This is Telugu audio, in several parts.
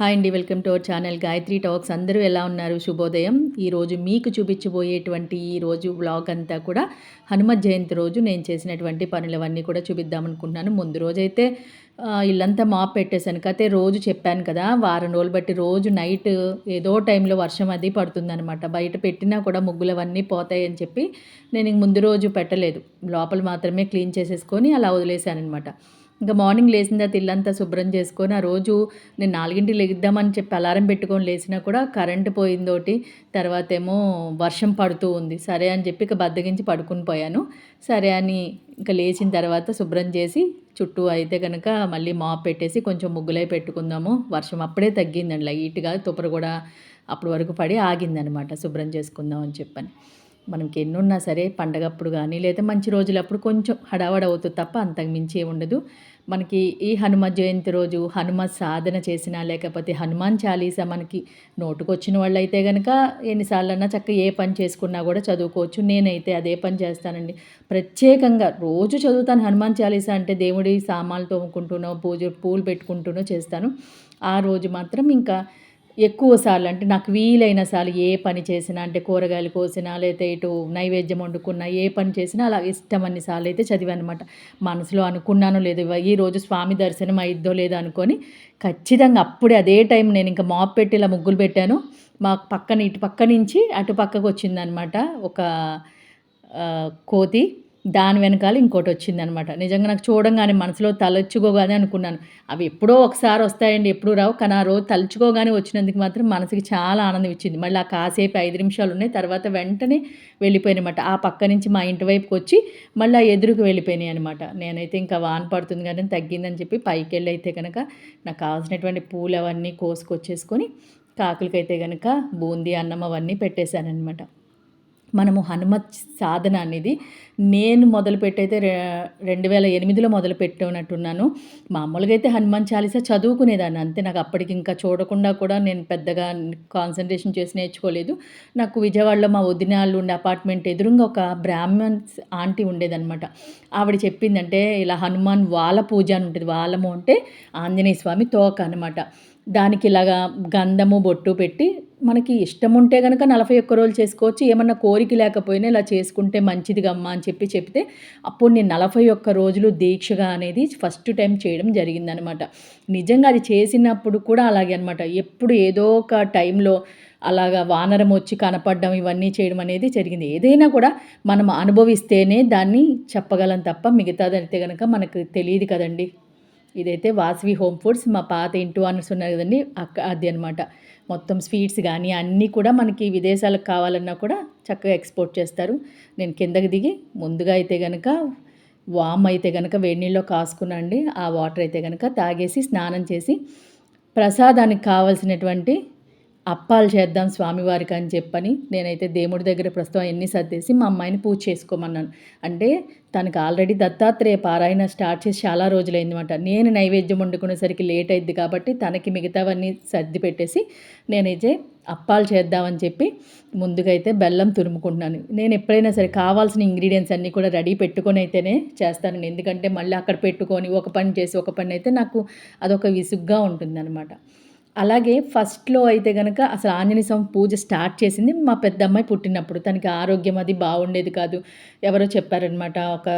హాయ్ అండి welcome to our channel Gayatri talks. అందరూ ఎలా ఉన్నారు? శుభోదయం. ఈరోజు మీకు చూపించబోయేటువంటి ఈ రోజు అంతా కూడా హనుమత్ జయంతి రోజు నేను చేసినటువంటి పనులవన్నీ కూడా చూపిద్దామనుకుంటున్నాను ముందు రోజైతే ఇల్లంతా మాప్ పెట్టేశాను. కదా రోజు చెప్పాను కదా వారం రోజులు బట్టి రోజు నైట్ ఏదో టైంలో వర్షం అది పడుతుందనమాట బయట పెట్టినా కూడా ముగ్గులు అవన్నీ చెప్పి నేను ఇంక ముందు రోజు పెట్టలేదు. లోపల మాత్రమే క్లీన్ చేసేసుకొని అలా వదిలేశాను అనమాట ఇంకా మార్నింగ్ లేచిన తర్వాత ఇల్లంతా శుభ్రం చేసుకొని ఆ రోజు నేను నాలుగింటికి లెగిద్దామని చెప్పి అలారం పెట్టుకొని లేచినా కూడా కరెంటు పోయిందోటి తర్వాత ఏమో వర్షం పడుతూ ఉంది. సరే అని చెప్పి ఇక బద్దగించి పడుకుని పోయాను. సరే అని ఇంకా లేచిన తర్వాత శుభ్రం చేసి చుట్టూ అయితే కనుక మళ్ళీ మాప్ పెట్టేసి కొంచెం ముగ్గులై పెట్టుకుందాము. వర్షం అప్పుడే తగ్గిందండి. లైట్గా తుపర కూడా అప్పటి వరకు పడి ఆగిందనమాట. శుభ్రం చేసుకుందాం అని చెప్పని. మనకి ఎన్నున్నా సరే పండగప్పుడు కానీ లేదా మంచి రోజులప్పుడు కొంచెం హడావడ అవుతుంది తప్ప అంతకు మించి ఉండదు. మనకి ఈ హనుమ జయంతి రోజు హనుమ సాధన చేసినా లేకపోతే హనుమాన్ చాలీసా మనకి నోటుకొచ్చిన వాళ్ళు అయితే కనుక ఎన్నిసార్లన్నా చక్కగా ఏ పని చేసుకున్నా కూడా చదువుకోవచ్చు. నేనైతే అదే పని చేస్తానండి. ప్రత్యేకంగా రోజు చదువుతాను హనుమాన్ చాలీసా అంటే దేవుడి సామాన్లు తోముకుంటూనో పూజ పూలు పెట్టుకుంటూనో చేస్తాను. ఆ రోజు మాత్రం ఇంకా ఎక్కువ సార్లు అంటే నాకు వీలైన సార్లు ఏ పని చేసినా అంటే కూరగాయలు కోసినా లేకపోతే ఇటు నైవేద్యం వండుకున్నా ఏ పని చేసినా అలా ఇష్టం అన్ని సార్లు అయితే చదివాను అనమాట మనసులో అనుకున్నానో లేదు ఈరోజు ఈ రోజు స్వామి దర్శనం అయిద్దో లేదో అనుకొని ఖచ్చితంగా అప్పుడే అదే టైం నేను ఇంకా మాప్ పెట్టి ఇలా ముగ్గులు పెట్టాను. మా పక్కన ఇటు పక్క నుంచి అటు పక్కకు వచ్చిందనమాట ఒక కోతి. దాని వెనకాల ఇంకోటి వచ్చిందనమాట. నిజంగా నాకు చూడంగానే మనసులో తలచుకోగానే అనుకున్నాను. అవి ఎప్పుడో ఒకసారి వస్తాయండి ఎప్పుడు రావు. కానీ ఆ రోజు తలుచుకోగానే వచ్చినందుకు మాత్రం మనసుకి చాలా ఆనందం ఇచ్చింది. మళ్ళీ ఆ కాసేపు ఐదు నిమిషాలు ఉన్నాయి. తర్వాత వెంటనే వెళ్ళిపోయినమాట. ఆ పక్క నుంచి మా ఇంటి వైపుకి వచ్చి మళ్ళీ ఆ ఎదురుకు వెళ్ళిపోయినాయి అనమాట. నేనైతే ఇంకా వాన పడుతుంది కానీ తగ్గిందని చెప్పి పైకి వెళ్ళి అయితే కనుక నాకు కావాల్సినటువంటి పూలు అవన్నీ కోసుకొచ్చేసుకొని కాకులకైతే కనుక బూందీ అన్నం అవన్నీ పెట్టేశానమాట మనము హనుమత్ సాధన అనేది నేను మొదలుపెట్టయితే రె రెండు వేల ఎనిమిదిలో మొదలుపెట్టినట్టున్నాను. మామూలుగా అయితే హనుమాన్ చాలీసా చదువుకునేదాన్ని. అంతే నాకు అప్పటికి ఇంకా చూడకుండా కూడా నేను పెద్దగా కాన్సన్ట్రేషన్ చేసి నేర్చుకోలేదు. నాకు విజయవాడలో మా వదినాళ్ళు ఉండే అపార్ట్మెంట్ ఎదురుగా ఒక బ్రాహ్మణ్స్ ఆంటీ ఉండేదన్నమాట. ఆవిడ చెప్పిందంటే ఇలా హనుమాన్ వాళ్ళ పూజ అని ఉంటుంది. వాళ్ళము అంటే ఆంజనేయ స్వామి తోక అనమాట దానికి ఇలాగా గంధము బొట్టు పెట్టి మనకి ఇష్టం ఉంటే కనుక నలభై ఒక్క రోజులు చేసుకోవచ్చు. ఏమన్నా కోరిక లేకపోయినా ఇలా చేసుకుంటే మంచిదిగమ్మా అని చెప్పి చెప్తే అప్పుడు నేను నలభై ఒక్క రోజులు దీక్షగా అనేది ఫస్ట్ టైం చేయడం జరిగిందనమాట. నిజంగా అది చేసినప్పుడు కూడా అలాగే అనమాట. ఎప్పుడు ఏదో ఒక టైంలో అలాగా వానరం వచ్చి కనపడడం ఇవన్నీ చేయడం అనేది జరిగింది. ఏదైనా కూడా మనం అనుభవిస్తేనే దాన్ని చెప్పగలం తప్ప మిగతాదైతే కనుక మనకు తెలియదు కదండి. ఇదైతే వాసవి హోమ్ ఫుడ్స్ మా పాత ఇంటూ అనర్స్ ఉన్నారు కదండి అక్క అది అనమాట. మొత్తం స్వీట్స్ కానీ అన్నీ కూడా మనకి విదేశాలకు కావాలన్నా కూడా చక్కగా ఎక్స్పోర్ట్ చేస్తారు. నేను కిందకి దిగి ముందుగా అయితే కనుక వామ్ అయితే కనుక వేడి నీళ్ళలో కాసుకున్నాండి ఆ వాటర్ అయితే కనుక తాగేసి స్నానం చేసి ప్రసాదానికి కావాల్సినటువంటి అప్పాలు చేద్దాం స్వామివారికి అని చెప్పని నేనైతే దేవుడి దగ్గర ప్రస్తుతం ఎన్ని సర్దేసి మా అమ్మాయిని పూజ చేసుకోమన్నాను. అంటే తనకు ఆల్రెడీ దత్తాత్రేయ పారాయణ స్టార్ట్ చేసి చాలా రోజులైందన్నమాట. నేను నైవేద్యం వండుకునేసరికి లేట్ అయింది కాబట్టి తనకి మిగతావన్నీ సర్ది పెట్టేసి నేనైతే అప్పాలు చేద్దామని చెప్పి ముందుగా అయితే బెల్లం తురుముకుంటున్నాను. నేను ఎప్పుడైనా సరే కావాల్సిన ఇంగ్రీడియంట్స్ అన్నీ కూడా రెడీ పెట్టుకొని అయితేనే చేస్తాను ఎందుకంటే మళ్ళీ అక్కడ పెట్టుకొని ఒక పని చేసి ఒక పని అయితే నాకు అదొక విసుగ్గా ఉంటుందన్నమాట. అలాగే ఫస్ట్లో అయితే కనుక అసలు ఆంజనేయ స్వామి పూజ స్టార్ట్ చేసింది మా పెద్ద అమ్మాయి పుట్టినప్పుడు. తనకి ఆరోగ్యం అది బాగుండేది కాదు. ఎవరో చెప్పారనమాట ఒక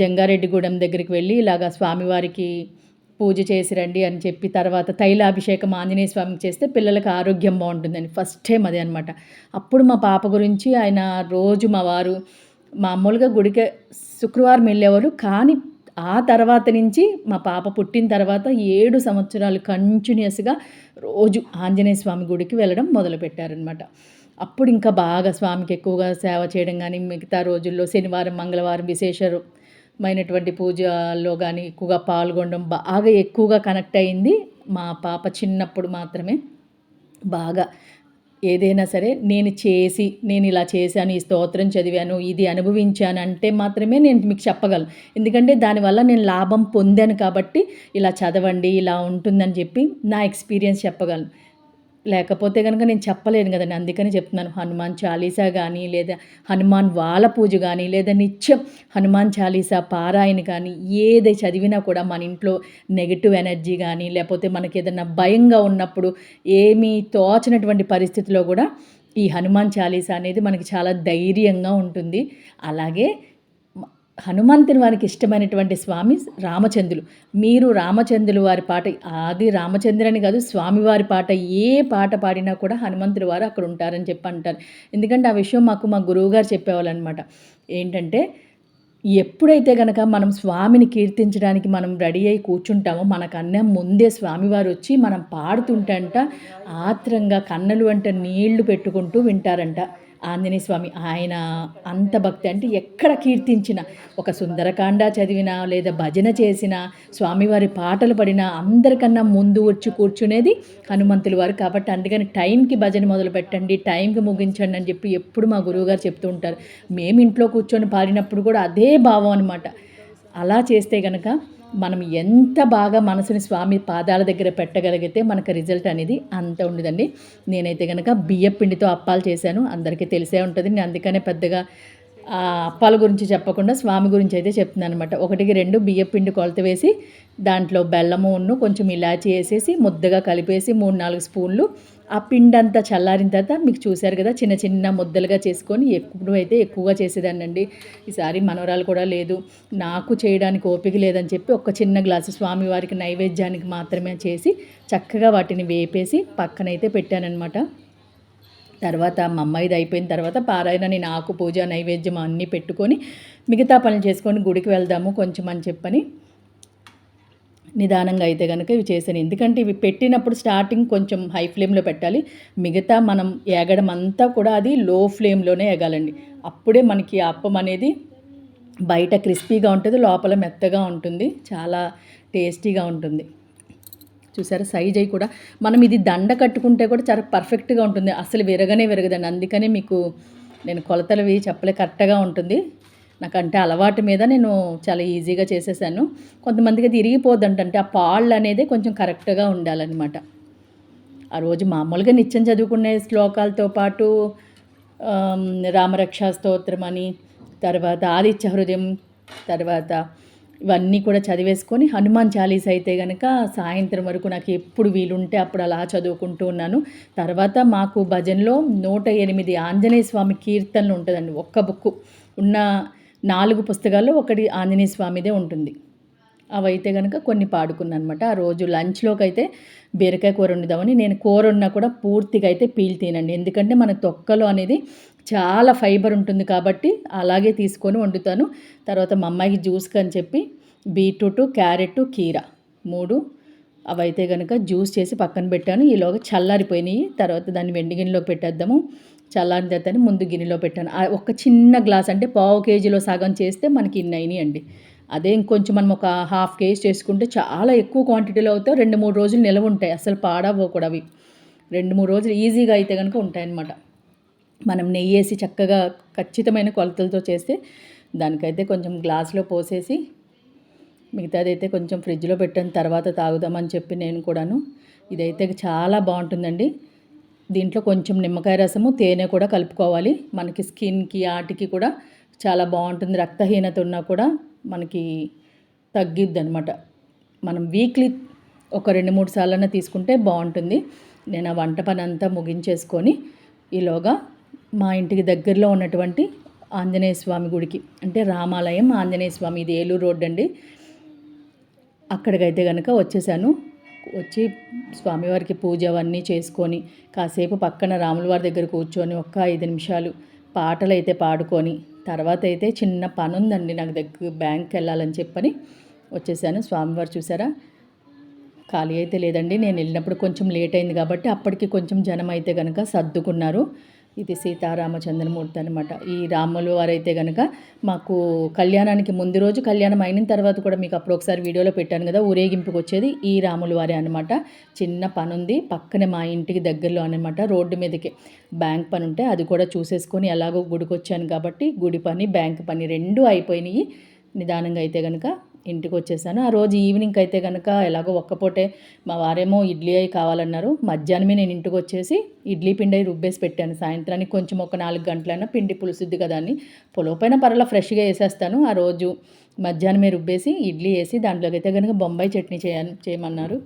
జంగారెడ్డిగూడెం దగ్గరికి వెళ్ళి ఇలాగా స్వామివారికి పూజ చేసి రండి అని చెప్పి తర్వాత తైలాభిషేకం ఆంజనేయ స్వామికి చేస్తే పిల్లలకి ఆరోగ్యం బాగుంటుందని ఫస్ట్ టైం అదే అనమాట అప్పుడు మా పాప గురించి ఆయన రోజు మా వారు మామూలుగా గుడికి శుక్రవారం వెళ్ళేవారు. కానీ ఆ తర్వాత నుంచి మా పాప పుట్టిన తర్వాత ఏడు సంవత్సరాలు కంటిన్యూస్గా రోజు ఆంజనేయ స్వామి గుడికి వెళ్ళడం మొదలుపెట్టారనమాట అప్పుడు ఇంకా బాగా స్వామికి ఎక్కువగా సేవ చేయడం కానీ మిగతా రోజుల్లో శనివారం మంగళవారం విశేషమైనటువంటి పూజల్లో కానీ ఎక్కువగా పాల్గొనడం బాగా ఎక్కువగా కనెక్ట్ అయింది. మా పాప చిన్నప్పుడు మాత్రమే బాగా ఏదైనా సరే నేను చేసి నేను ఇలా చేశాను ఈ స్తోత్రం చదివాను ఇది అనుభవించాను అంటే మాత్రమే నేను మీకు చెప్పగలను. ఎందుకంటే దానివల్ల నేను లాభం పొందాను కాబట్టి ఇలా చదవండి ఇలా ఉంటుందని చెప్పి నా ఎక్స్పీరియన్స్ చెప్పగలను. లేకపోతే కనుక నేను చెప్పలేను కదండి. అందుకని చెప్తున్నాను. హనుమాన్ చాలీసా కానీ లేదా హనుమాన్ వాల పూజ కానీ లేదా నిత్యం హనుమాన్ చాలీసా పారాయణ కానీ ఏది చదివినా కూడా మన ఇంట్లో నెగిటివ్ ఎనర్జీ కానీ లేకపోతే మనకి ఏదైనా భయంగా ఉన్నప్పుడు ఏమీ తోచనటువంటి పరిస్థితిలో కూడా ఈ హనుమాన్ చాలీసా అనేది మనకి చాలా ధైర్యంగా ఉంటుంది. అలాగే హనుమంతుని వారికి ఇష్టమైనటువంటి స్వామి రామచంద్రులు. మీరు రామచంద్రులు వారి పాట ఆది రామచంద్రుని కాదు స్వామివారి పాట ఏ పాట పాడినా కూడా హనుమంతుడు వారు అక్కడ ఉంటారని చెప్పి అంటారు. ఎందుకంటే ఆ విషయం మాకు మా గురువుగారు చెప్పేవాళ్ళు అనమాట ఏంటంటే ఎప్పుడైతే కనుక మనం స్వామిని కీర్తించడానికి మనం రెడీ అయి కూర్చుంటామో మనకన్నా ముందే స్వామివారు వచ్చి మనం పాడుతుంటంట ఆత్రంగా కన్నలు అంట నీళ్ళు పెట్టుకుంటూ వింటారంట. ఆంజనేయ స్వామి ఆయన అంత భక్తి అంటే ఎక్కడ కీర్తించిన ఒక సుందరకాండ చదివినా లేదా భజన చేసినా స్వామివారి పాటలు పడినా అందరికన్నా ముందు వచ్చి కూర్చునేది హనుమంతుల వారు. కాబట్టి అందుకని టైంకి భజన మొదలు పెట్టండి టైంకి ముగించండి అని చెప్పి ఎప్పుడు మా గురువుగారు చెప్తూ ఉంటారు. మేము ఇంట్లో కూర్చొని పాడినప్పుడు కూడా అదే భావం అనమాట అలా చేస్తే కనుక మనం ఎంత బాగా మనసుని స్వామి పాదాల దగ్గర పెట్టగలిగితే మనకు రిజల్ట్ అనేది అంత ఉండదండి. నేనైతే కనుక బియ్య పిండితో అప్పాలు చేశాను. అందరికీ తెలిసే ఉంటుంది. నేను అందుకనే పెద్దగా ఆ అప్పాల గురించి చెప్పకుండా స్వామి గురించి అయితే చెప్తున్నాను అనమాట ఒకటికి రెండు బియ్య పిండి కొలత వేసి దాంట్లో బెల్లము ఉన్ను కొంచెం ఇలాచి వేసేసి ముద్దగా కలిపేసి మూడు నాలుగు స్పూన్లు ఆ పిండి అంతా చల్లారిన తర్వాత మీకు చూశారు కదా చిన్న చిన్న ముద్దలుగా చేసుకొని ఎక్కువ అయితే ఎక్కువగా చేసేదానండి ఈసారి మనవరాలు కూడా లేదు నాకు చేయడానికి ఓపిక లేదని చెప్పి ఒక చిన్న గ్లాసు స్వామివారికి నైవేద్యానికి మాత్రమే చేసి చక్కగా వాటిని వేపేసి పక్కనైతే పెట్టానన్నమాట. తర్వాత మా అమ్మాయిది అయిపోయిన తర్వాత పారాయణ నేను ఆకు పూజ నైవేద్యం అన్నీ పెట్టుకొని మిగతా పనులు చేసుకొని గుడికి వెళ్దాము కొంచెం అని చెప్పని నిదానంగా అయితే కనుక ఇవి చేశాను. ఎందుకంటే ఇవి పెట్టినప్పుడు స్టార్టింగ్ కొంచెం హై ఫ్లేమ్లో పెట్టాలి. మిగతా మనం ఏగడం అంతా కూడా అది లో ఫ్లేమ్లోనే ఎగాలండి అప్పుడే మనకి అప్పం అనేది బయట క్రిస్పీగా ఉంటుంది లోపల మెత్తగా ఉంటుంది చాలా టేస్టీగా ఉంటుంది. చూసారా? సైజ్ అయి కూడా మనం ఇది దండ కట్టుకుంటే కూడా చాలా పర్ఫెక్ట్గా ఉంటుంది. అసలు విరగనే విరగదండి. అందుకనే మీకు నేను కొలతలు చెప్పలే కరెక్ట్గా ఉంటుంది. నాకంటే అలవాటు మీద నేను చాలా ఈజీగా చేసేసాను. కొంతమందికి అది ఇరిగిపోద్దంటే ఆ పాళ్ళు అనేది కొంచెం కరెక్ట్గా ఉండాలన్నమాట. ఆ రోజు మామూలుగా నిత్యం చదువుకునే శ్లోకాలతో పాటు రామరక్షా స్తోత్రం అని తర్వాత ఆదిత్య హృదయం తర్వాత ఇవన్నీ కూడా చదివేసుకొని హనుమాన్ చాలీస్ అయితే కనుక సాయంత్రం వరకు నాకు ఎప్పుడు వీలుంటే అప్పుడు అలా చదువుకుంటూ ఉన్నాను. తర్వాత మాకు భజనలో నూట ఎనిమిది ఆంజనేయ స్వామి కీర్తనలు ఉంటుందండి ఒక్క బుక్ ఉన్న నాలుగు పుస్తకాల్లో ఒకటి ఆంజనేయ స్వామిదే ఉంటుంది. అవైతే కనుక కొన్ని పాడుకున్నాను అనమాట ఆ రోజు లంచ్లోకి అయితే బీరకాయ కూర వండుదామని నేను కూర ఉన్నా కూడా పూర్తిగా అయితే పీల్ తినండి. ఎందుకంటే మన తొక్కలో అనేది చాలా ఫైబర్ ఉంటుంది కాబట్టి అలాగే తీసుకొని వండుతాను. తర్వాత మా అమ్మాయికి జ్యూస్ అని చెప్పి బీట్రూట్ క్యారెట్ కీర మూడు అవైతే కనుక జ్యూస్ చేసి పక్కన పెట్టాను. ఈలోగా చల్లారిపోయినాయి. తర్వాత దాన్ని వెండి గిన్నెలో పెట్టేద్దాము. చల్లారిన ముందు గిన్నెలో పెట్టాను. ఒక చిన్న గ్లాస్ అంటే పావు కేజీలో సగం చేస్తే మనకి ఇన్ని అయినాయి అండి. అదే ఇంకొంచెం మనం ఒక హాఫ్ కేజీ చేసుకుంటే చాలా ఎక్కువ క్వాంటిటీలో అవుతాయి. రెండు మూడు రోజులు నిలవ ఉంటాయి. అసలు పాడవు కూడా అవి. రెండు మూడు రోజులు ఈజీగా అయితే కనుక ఉంటాయన్నమాట. మనం నెయ్యి వేసి చక్కగా ఖచ్చితమైన కొలతలతో చేస్తే దానికైతే కొంచెం గ్లాస్లో పోసేసి మిగతాదైతే కొంచెం ఫ్రిడ్జ్లో పెట్టిన తర్వాత తాగుదామని చెప్పి నేను కూడాను. ఇదైతే చాలా బాగుంటుందండి. దీంట్లో కొంచెం నిమ్మకాయ రసము తేనె కూడా కలుపుకోవాలి. మనకి స్కిన్కి ఆటికి కూడా చాలా బాగుంటుంది. రక్తహీనత ఉన్నా కూడా మనకి తగ్గిద్ది అనమాట మనం వీక్లీ ఒక రెండు మూడు సార్లన్నా తీసుకుంటే బాగుంటుంది. నేను ఆ వంట పని అంతా ముగించేసుకొని ఈలోగా మా ఇంటికి దగ్గరలో ఉన్నటువంటి ఆంజనేయ స్వామి గుడికి అంటే రామాలయం ఆంజనేయ స్వామి ఇది ఏలూరు రోడ్ అండి అక్కడికైతే కనుక వచ్చేసాను. వచ్చి స్వామివారికి పూజ అవన్నీ చేసుకొని కాసేపు పక్కన రాముల వారి దగ్గర కూర్చొని ఒక్క ఐదు నిమిషాలు పాటలు అయితే పాడుకొని తర్వాత అయితే చిన్న పని ఉందండి నాకు దగ్గర బ్యాంక్కి వెళ్ళాలని చెప్పని వచ్చేసాను. స్వామివారు చూసారా? ఖాళీ అయితే లేదండి. నేను వెళ్ళినప్పుడు కొంచెం లేట్ అయింది కాబట్టి అప్పటికి కొంచెం జనం అయితే కనుక సర్దుకున్నారు. ఇది సీతారామచంద్రమూర్తి అనమాట ఈ రాములు వారైతే కనుక మాకు కళ్యాణానికి ముందు రోజు కళ్యాణం అయిన తర్వాత కూడా మీకు అప్పుడు ఒకసారి వీడియోలో పెట్టాను కదా ఊరేగింపుకి వచ్చేది ఈ రాములు వారే అనమాట చిన్న పని ఉంది పక్కనే మా ఇంటికి దగ్గరలో అనమాట రోడ్డు మీదకి. బ్యాంక్ పని ఉంటే అది కూడా చూసేసుకొని ఎలాగో గుడికి వచ్చాను కాబట్టి గుడి పని బ్యాంక్ పని రెండు అయిపోయినాయి. నిదానంగా అయితే కనుక ఇంటికి వచ్చేసాను ఆ రోజు ఈవినింగ్ అయితే కనుక ఎలాగో ఒక్కపూటే మా వారేమో ఇడ్లీ అయి కావాలన్నారు. మధ్యాహ్నమే నేను ఇంటికి వచ్చేసి ఇడ్లీ పిండి అయి రుబ్బేసి పెట్టాను. సాయంత్రానికి కొంచెం ఒక నాలుగు గంటలైనా పిండి పులుసుద్ది కదా అని. పొలవ పైన ఫ్రెష్గా వేసేస్తాను. ఆ రోజు మధ్యాహ్నమే రుబ్బేసి ఇడ్లీ వేసి దాంట్లోకి అయితే కనుక బొంబాయి చట్నీ చేయ చేయమన్నారు.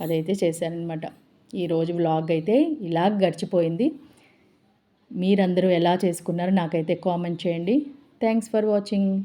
అదైతే చేశానమాట ఈరోజు వ్లాగ్ అయితే ఇలా గడిచిపోయింది. మీరందరూ ఎలా చేసుకున్నారో నాకైతే కామెంట్ చేయండి. Thanks for watching.